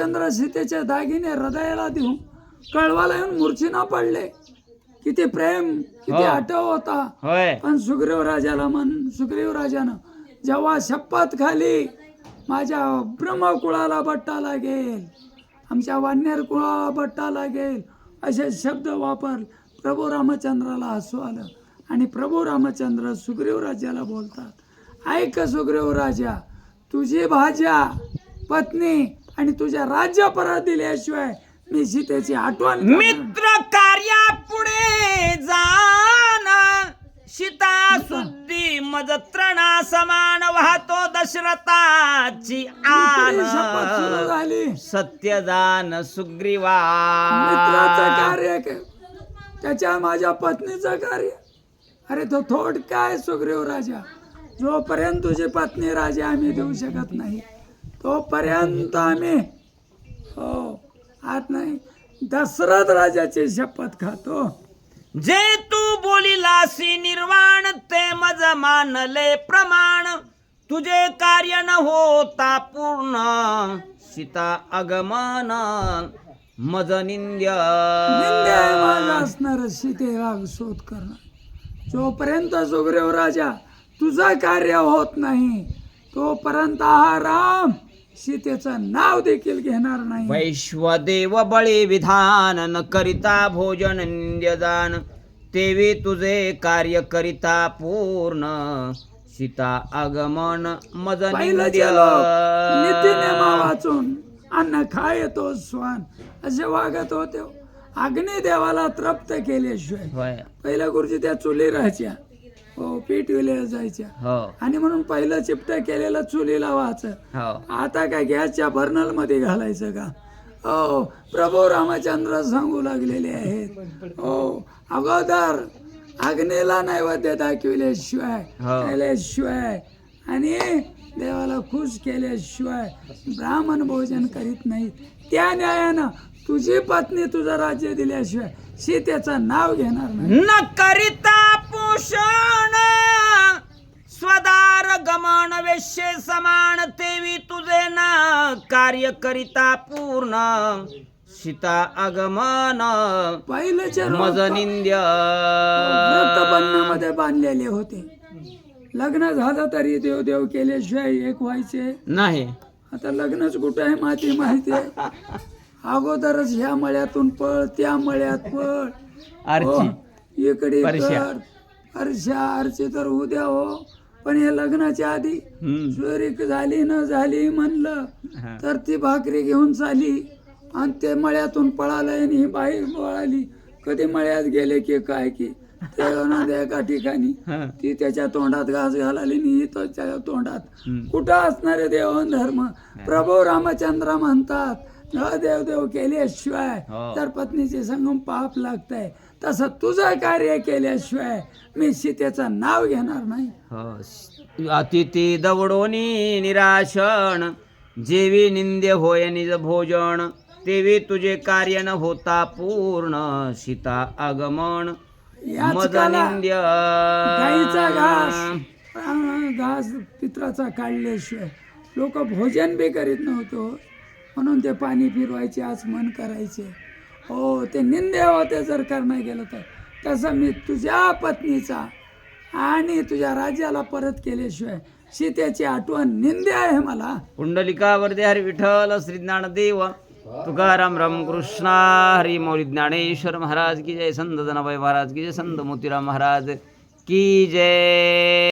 चंद्र सीतेचे दागिने हृदयाला देऊन कळवाला येऊन मूर्छिना पडले. किती प्रेम किती हो. आठव होता. होय. पण सुग्रीव राजाला म्हण सुग्रीव राजानं जेव्हा शपथ खाली माझ्या ब्रह्मकुळाला बट्टा लागेल आमच्या वान्यर कुळाला बट्टा लागेल असे शब्द वापर प्रभू रामचंद्राला हसू आलं. आणि प्रभू रामचंद्र सुग्रीव राजाला बोलतात ऐक सुग्रीव राजा तुझी भाज्या पत्नी आणि तुझ्या राज्य परत दिल्याशिवाय मी सीतेची आठवण. मित्र कार्या पुढे जाण. सीता सुद्धी मज त्रणा समान वाहतो दशरथाची आन शपथ सुरू झाली. सत्यदान सुग्रीवा. मित्राचं कार्य के- त्याच्या माझ्या पत्नीचं कार्य. अरे तो थोड काय सुग्रीव राजा. जोपर्यंत तुझी पत्नी राजा आम्ही देऊ शकत नाही. तोपर्यंत आम्ही हो आत नाही दशरथ राजाची शपथ खातो. जे तू बोलिलासी निर्वाण ते मज मानले प्रमाण. तुझे कार्य न होता पूर्ण सीता आगमन. मज निंद्य. असणार सीतेला शोध करणं जोपर्यंत सुग्रीव राजा तुझं कार्य होत नाही तोपर्यंत हा राम सीतेचं नाव देखील घेणार नाही. वैश्वदेव बळी विधान न करिता भोजन निंद्यदान तेवी तुझे कार्य करिता पूर्ण. सीता आगमन मज पहिलंचे लोक नीतीनेमा वाचून अन्न खाय तो स्वान. असे वागत होते. अग्निदेवाला तृप्त केल्याशिवाय पहिल्या गुरुजी त्या चुली राहायच्या. पीठ विले जायच्या. हो. आणि म्हणून पहिलं चिपट केलेलं चुलीला व्हायचं हो. आता काय गॅसच्या बर्नलमध्ये घालायचं का? हो प्रभू रामचंद्र सांगू लागलेले आहेत. हो अगोदर अग्नीला नैवेद्य दाखविल्याशिवाय हो. केल्याशिवाय आणि देवाला खुश केल्याशिवाय ब्राह्मण भोजन करीत नाहीत. त्या न्यायानं तुझी पत्नी तुझं राज्य दिल्याशिवाय सीतेचं नाव घेणार नाही. न करिता पोषण स्वदार गमन वेश्ये समान तेवी तुझे न कार्य करिता पूर्ण. सीता आगमन पहिलेचे मज निंद्य. व्रतबंधनामध्ये बांधलेले होते. लग्न झालं तरी देव देव केल्याशिवाय एक व्हायचे. नाही. आता लग्नच कुठं आहे माती माहिती अगोदरच ह्या मळ्यातून पळ त्या मळ्यात पळ. हो, इकडे. कर. अर्षा अर्ची तर उद्या हो पण हे लग्नाच्या आधी. चोरी झाली न झाली म्हणलं. तर ती भाकरी घेऊन चाली आणि ते मळ्यातून पळालं आणि ही बाई पळाली कधी मळ्यात गेले की काय की ते ना एका ठिकाणी. ती त्याच्या तोंडात घास घालाली ही त्याच्या तोंडात. कुठं असणारे देवन धर्म प्रभू रामचंद्र म्हणतात न देव देव केल्याशिवाय हो. तर पत्नीचे संगम पाप लागतंय. तसं तुझं कार्य केल्याशिवाय मी सीतेचं नाव घेणार नाही. हो अतिथी दवडोनी निराशन जेवी निंद्य होय निज भोजन तेवी तुझे कार्य न होता पूर्ण सीता आगमन. याच मद काला निंद्य गाईचा घास अं, घास पित्राचा काढल्याशिवाय लोक भोजन बी करीत नव्हतो. म्हणून ते पाणी फिरवायचे आचमन करायचे. हो ते निंदे होते जर करणं गेलं तर. तसं मी तुझ्या पत्नीचा आणि तुझ्या राज्याला परत केल्याशिवाय सीतेची आठवण निंदे आहे मला. पुंडलिकावरती हरी विठ्ठल श्री ज्ञानदेव तुकाराम रामकृष्ण हरी मौली ज्ञानेश्वर महाराज की जय संत जनाबाई महाराज की जय संत मोतीराम महाराज की जय.